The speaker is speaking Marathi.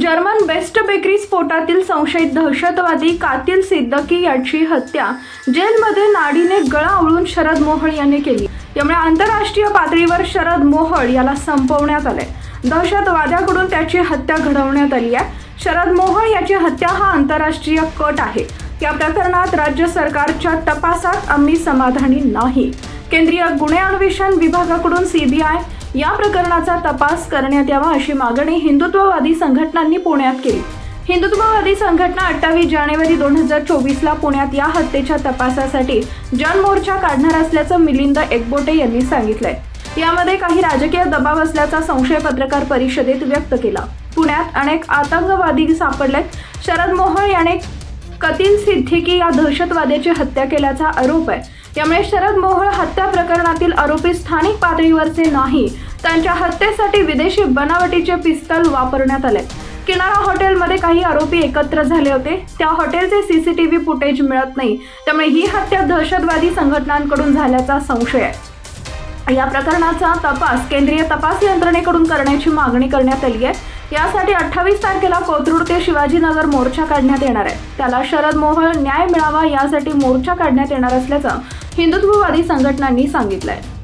जर्मन बेस्ट बेकरी स्फोटातील संशयित दहशतवादी कातील सिद्दकी याची हत्या. जेलमध्ये नाडीने गळा आवळून शरद मोहळ यांनी केली. त्यामुळे आंतरराष्ट्रीय पातळीवर शरद मोहळ याला संपवण्यात आले दहशतवाद्याकडून त्याची हत्या घडवण्यात आली आहे. शरद मोहळ याची हत्या हा आंतरराष्ट्रीय कट आहे. या प्रकरणात राज्य सरकारच्या तपासात आम्ही समाधानी नाही. केंद्रीय गुन्हे अन्वेषण विभागाकडून सीबीआय या प्रकरणाचा तपास करण्यात यावा अशी मागणी हिंदुत्ववादी संघटनांनी पुण्यात केली. हिंदुत्ववादी संघटना अठ्ठावीस जानेवारी दोन हजार चोवीसला पुण्यात या हत्येच्या तपासासाठी जनमोर्चा काढणार असल्याचं मिलिंद एकबोटे यांनी सांगितलंय. यामध्ये काही राजकीय दबाव असल्याचा संशय पत्रकार परिषदेत व्यक्त केला. पुण्यात अनेक आतंकवादी सापडलेत. शरद मोहोळ याने कतील सिद्दीकी या दहशतवाद्याची हत्या केल्याचा आरोप आहे. त्यामुळे शरद मोहोळ हत्या प्रकरणातील आरोपी स्थानिक पातळीवरचे नाही त्यांच्या हत्येसाठी विदेशी बनावटीचे पिस्तल वापरण्यात आले. किनारा हॉटेलमध्ये काही आरोपी एकत्र झाले होते. त्या हॉटेलचे सीसीटीव्ही फुटेज मिळत नाही. त्यामुळे ही हत्या दहशतवादी संघटनांकडून झाल्याचा संशय आहे. या प्रकरणाचा तपास केंद्रीय तपास यंत्रणेकडून करण्याची मागणी करण्यात आली आहे. यासाठी अठ्ठावीस तारखेला कोथरूड ते शिवाजीनगर मोर्चा काढण्यात येणार आहे. त्याला शरद मोहोळ न्याय मिळावा यासाठी मोर्चा काढण्यात येणार असल्याचं हिंदुत्ववादी संघटनांनी सांगितलं आहे